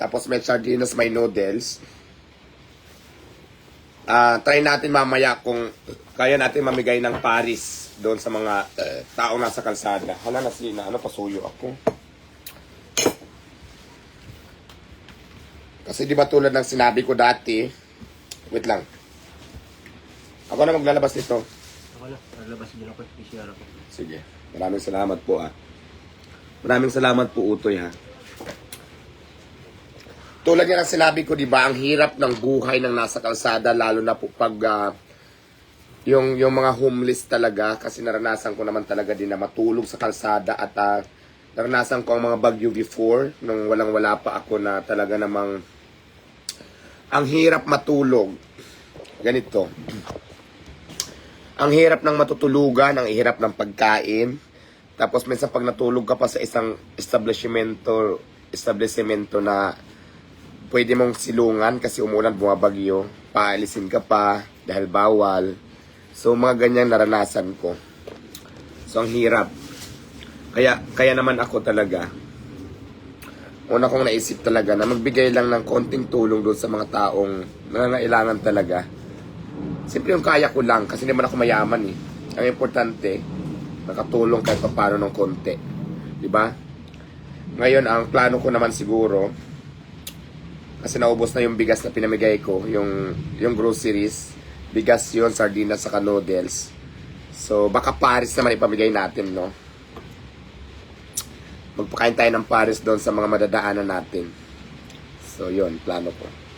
Tapos may sardinas, may noodles. Ah, try natin mamaya kung kaya natin mamigay ng Paris doon sa mga eh, taong nasa kalsada. Hala na sina, ano pasuyo ako. Kasi di ba tulad ng sinabi ko dati, wait lang. Ako na maglalabas nito. Ako na, nalabas din ako. PCR ako. Sige. Maraming salamat po ah. Maraming salamat po Utoy ha. Tulad nga ng sinabi ko, di ba, ang hirap ng buhay ng nasa kalsada, lalo na po pag ah, yung, yung mga homeless talaga, kasi naranasan ko naman talaga din na matulog sa kalsada at ah, naranasan ko ang mga bagyo before, nung walang-wala pa ako na talaga namang ang hirap matulog. Ganito. Ang hirap ng matutulugan, ang hirap ng pagkain. Tapos minsan pag natulog ka pa sa isang establishmento, establishmento na pwede mong silungan kasi umulan, bumabagyo, paalisin ka pa dahil bawal. So mga ganyan naranasan ko. So ang hirap. Kaya kaya naman ako talaga. Una kong naisip talaga na magbigay lang ng konting tulong doon sa mga taong nangangailangan talaga. Siyempre yung kaya ko lang kasi naman ako mayaman eh. Ang importante, nakatulong kahit paano ng konti. Ba? Ngayon, ang plano ko naman siguro, kasi naubos na yung bigas na pinamigay ko, yung, yung groceries, bigas yun, sardinas, saka noodles. So, baka Paris naman ipamigay natin, no? Magpakain tayo ng Paris doon sa mga madadaanan natin. So, yun, plano ko.